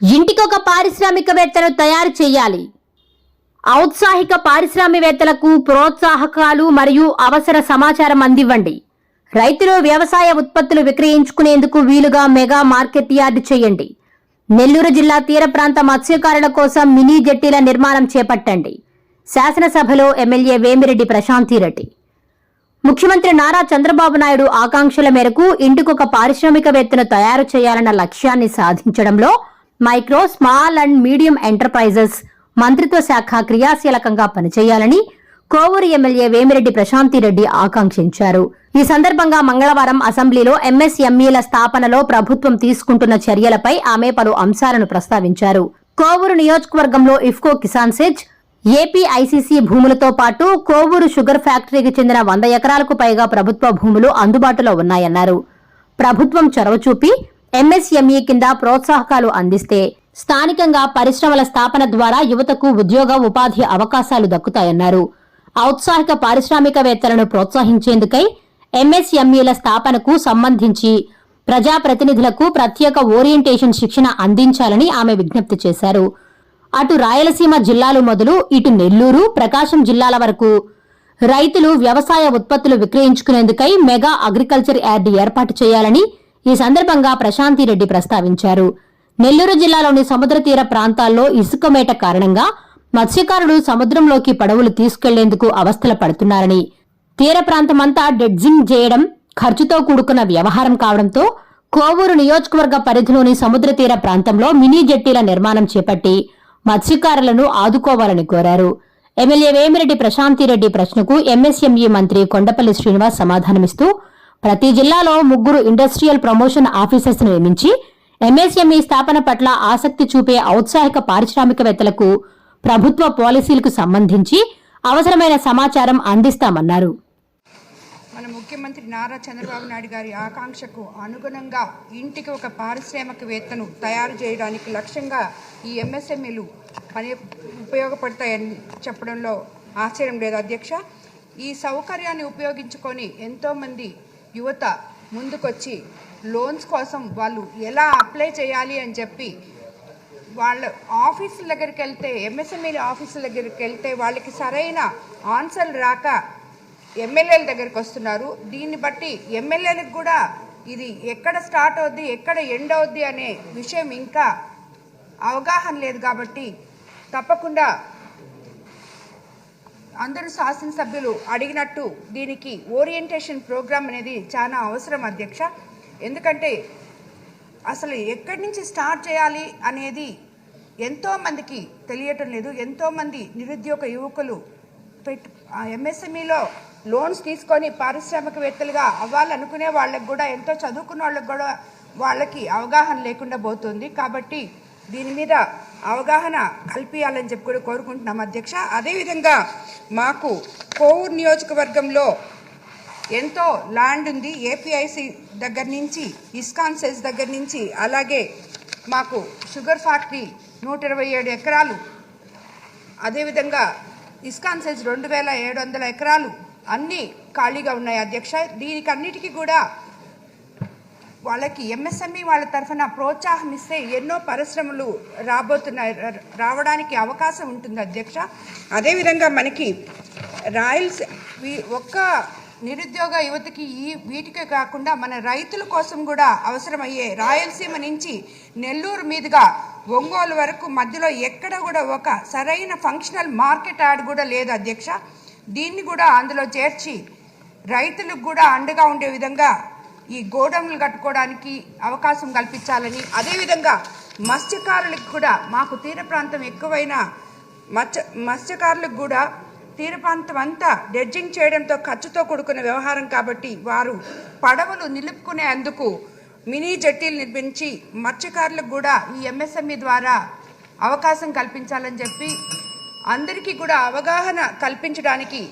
ఇంటికొక పారిశ్రామికవేత్తను తయారు చేయాలి. ఔత్సాహిక పారిశ్రామికవేత్తలకు ప్రోత్సాహకాలు మరియు అవసర సమాచారం అందివ్వండి. రైతులు వ్యవసాయ ఉత్పత్తులు విక్రయించుకునేందుకు వీలుగా మెగా మార్కెట్ యార్డ్ చేయండి. నెల్లూరు జిల్లా తీర ప్రాంత మత్స్యకారుల కోసం మినీ జట్టీల నిర్మాణం చేపట్టండి. శాసనసభలో ఎమ్మెల్యే వేమిరెడ్డి ప్రశాంతిరెడ్డి ముఖ్యమంత్రి నారా చంద్రబాబు నాయుడు ఆకాంక్షల మేరకు ఇంటికొక పారిశ్రామికవేత్తను తయారు చేయాలన్న లక్ష్యాన్ని సాధించడంలో micro small and medium enterprises మంత్రిత్వ శాఖ క్రియాశీలకంగా పనిచేయాలని కోవూరు ఎమ్మెల్యే వేమిరెడ్డి ప్రశాంతిరెడ్డి ఆకాంక్షించారు. ఈ సందర్భంగా మంగళవారం అసెంబ్లీలో ఎంఎస్ఎంఈల స్థాపనలో ప్రభుత్వం తీసుకుంటున్న చర్యలపై ఆమె పలు అంశాలను ప్రస్తావించారు. కోవూరు నియోజకవర్గంలో IFFCO Kisan SEZ AP ICC భూములతో పాటు కోవూరు షుగర్ ఫ్యాక్టరీకి చెందిన వంద ఎకరాలకు పైగా ప్రభుత్వ భూములు అందుబాటులో ఉన్నాయన్నారు. ప్రభుత్వం చొరవ చూపి ఎంఎస్ఎంఈ కింద ప్రోత్సాహకాలు అందిస్తే స్థానికంగా పరిశ్రమల స్థాపన ద్వారా యువతకు ఉద్యోగ ఉపాధి అవకాశాలు దక్కుతాయన్నారు. ఔత్సాహిక పారిశ్రామికవేత్తలను ప్రోత్సహించేందుకై ఎంఎస్ఎంఈల స్థాపనకు సంబంధించి ప్రజాప్రతినిధులకు ప్రత్యేక ఓరియంటేషన్ శిక్షణ అందించాలని ఆమె విజ్ఞప్తి చేశారు. అటు రాయలసీమ జిల్లాలు మొదలు ఇటు నెల్లూరు ప్రకాశం జిల్లాల వరకు రైతులు వ్యవసాయ ఉత్పత్తులు విక్రయించుకునేందుకై మెగా అగ్రికల్చర్ యార్డ్ ఏర్పాటు చేయాలని ఈ సందర్భంగా ప్రశాంతిరెడ్డి ప్రస్తావించారు. నెల్లూరు జిల్లాలోని సముద్ర తీర ప్రాంతాల్లో ఇసుక మేట కారణంగా మత్స్యకారులు సముద్రంలోకి పడవలు తీసుకెళ్ళేందుకు అవస్థలు పడుతున్నారని తీర ప్రాంతమంతా డెడ్జింగ్ చేయడం ఖర్చుతో కూడుకున్న వ్యవహారం కావడంతో కోవూరు నియోజకవర్గ పరిధిలోని సముద్ర తీర ప్రాంతంలో మినీ జెట్టీల నిర్మాణం చేపట్టి మత్స్యకారులను ఆదుకోవాలని కోరారు. ఎమ్మెల్యే వేమిరెడ్డి ప్రశాంతిరెడ్డి ప్రశ్నకు ఎంఎస్ఎంఈ మంత్రి కొండపల్లి శ్రీనివాస్ సమాధానమిస్తూ ప్రతి జిల్లాలో ముగ్గురు ఇండస్ట్రియల్ ప్రమోషన్ ఆఫీసర్స్ నియమించి ఎంఎస్ఎంఈ స్థాపన పట్ల ఆసక్తి చూపే ఔత్సాహిక పారిశ్రామికవేత్తలకు ప్రభుత్వ పాలసీలకు సంబంధించి అవసరమైన సమాచారం అందిస్తామన్నారు. మన ముఖ్యమంత్రి నారా చంద్రబాబు నాయుడు గారి ఆకాంక్షకు అనుగుణంగా ఇంటికి ఒక పారిశ్రామికవేత్తను తయారు చేయడానికి లక్ష్యంగా ఈ ఎంఎస్ఎంఈలు పని ఉపయోగపడతాయని చెప్పడంలో ఆశ్చర్యం లేదు. అధ్యక్ష ఈ సౌకర్యాన్ని ఉపయోగించుకొని ఎంతోమంది యువత ముందుకొచ్చి లోన్స్ కోసం వాళ్ళు ఎలా అప్లై చేయాలి అని చెప్పి వాళ్ళ ఆఫీసుల దగ్గరికి వెళ్తే ఎంఎస్ఎంఈ ఆఫీసుల దగ్గరికి వెళ్తే వాళ్ళకి సరైన ఆన్సర్లు రాక ఎమ్మెల్యేల దగ్గరికి వస్తున్నారు. దీన్ని బట్టి ఎమ్మెల్యేలకు కూడా ఇది ఎక్కడ స్టార్ట్ అవుద్ది ఎక్కడ ఎండ్ అవుద్ది అనే విషయం ఇంకా అవగాహన లేదు కాబట్టి తప్పకుండా అందరూ శాసనసభ్యులు అడిగినట్టు దీనికి ఓరియంటేషన్ ప్రోగ్రామ్ అనేది చాలా అవసరం అధ్యక్ష. ఎందుకంటే అసలు ఎక్కడి నుంచి స్టార్ట్ చేయాలి అనేది ఎంతోమందికి తెలియటం లేదు. ఎంతోమంది నిరుద్యోగ యువకులు పెట్టు ఎంఎస్ఎంఈలో లోన్స్ తీసుకొని పారిశ్రామికవేత్తలుగా అవ్వాలనుకునే వాళ్ళకి కూడా ఎంతో చదువుకున్న వాళ్ళకి కూడా వాళ్ళకి అవగాహన లేకుండా పోతుంది. కాబట్టి దీని మీద అవగాహన కల్పించాలని చెప్పి కూడా కోరుకుంటున్నాం అధ్యక్ష. అదేవిధంగా మాకు కోవూరు నియోజకవర్గంలో ఎంతో ల్యాండ్ ఉంది. ఏపీఐసి దగ్గర నుంచి ఇస్కాన్ సెస్ దగ్గర నుంచి అలాగే మాకు షుగర్ ఫ్యాక్టరీ నూట ఇరవై ఏడు ఎకరాలు. అదేవిధంగా ఇస్కాన్ సెస్ రెండు వేల ఏడు వందల ఎకరాలు అన్నీ ఖాళీగా ఉన్నాయి అధ్యక్ష. దీనికన్నిటికీ కూడా వాళ్ళకి ఎంఎస్ఎంఈ వాళ్ళ తరఫున ప్రోత్సాహం ఇస్తే ఎన్నో పరిశ్రమలు రాబోతున్నాయి రావడానికి అవకాశం ఉంటుంది అధ్యక్ష. అదేవిధంగా మనకి రాయల్స్ వీ- ఒక్క నిరుద్యోగ యువతకి ఈ వీటికే కాకుండా మన రైతుల కోసం కూడా అవసరమయ్యే రాయలసీమ నుంచి నెల్లూరు మీదుగా ఒంగోలు వరకు మధ్యలో ఎక్కడ కూడా ఒక సరైన ఫంక్షనల్ మార్కెట్ యాడ్ కూడా లేదు అధ్యక్ష. దీన్ని కూడా అందులో చేర్చి రైతులకు కూడా అండగా ఉండే విధంగా ఈ గోడౌన్లు కట్టుకోవడానికి అవకాశం కల్పించాలని అదేవిధంగా మత్స్యకారులకు కూడా మాకు తీర ప్రాంతం ఎక్కువైన మత్స్య మత్స్యకారులకు కూడా తీర ప్రాంతం అంతా డెడ్జింగ్ చేయడంతో ఖర్చుతో కూడుకున్న వ్యవహారం కాబట్టి వారు పడవలు నిలుపుకునే అందుకు మినీ జట్టీలు నిర్మించి మత్స్యకారులకు కూడా ఈ ఎంఎస్ఎంఈ ద్వారా అవకాశం కల్పించాలని చెప్పి అందరికీ కూడా అవగాహన కల్పించడానికి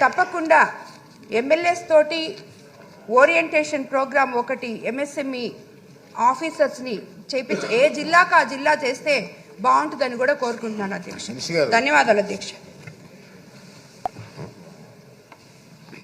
తప్పకుండా ఎమ్మెల్యేస్ తోటి ఓరియంటేషన్ ప్రోగ్రామ్ ఒకటి ఎంఎస్ఎంఈ ఆఫీసర్స్ని చేపించి ఏ జిల్లాకు ఆ జిల్లా చేస్తే బాగుంటుందని కూడా కోరుకుంటున్నాను అధ్యక్ష. ధన్యవాదాలు అధ్యక్ష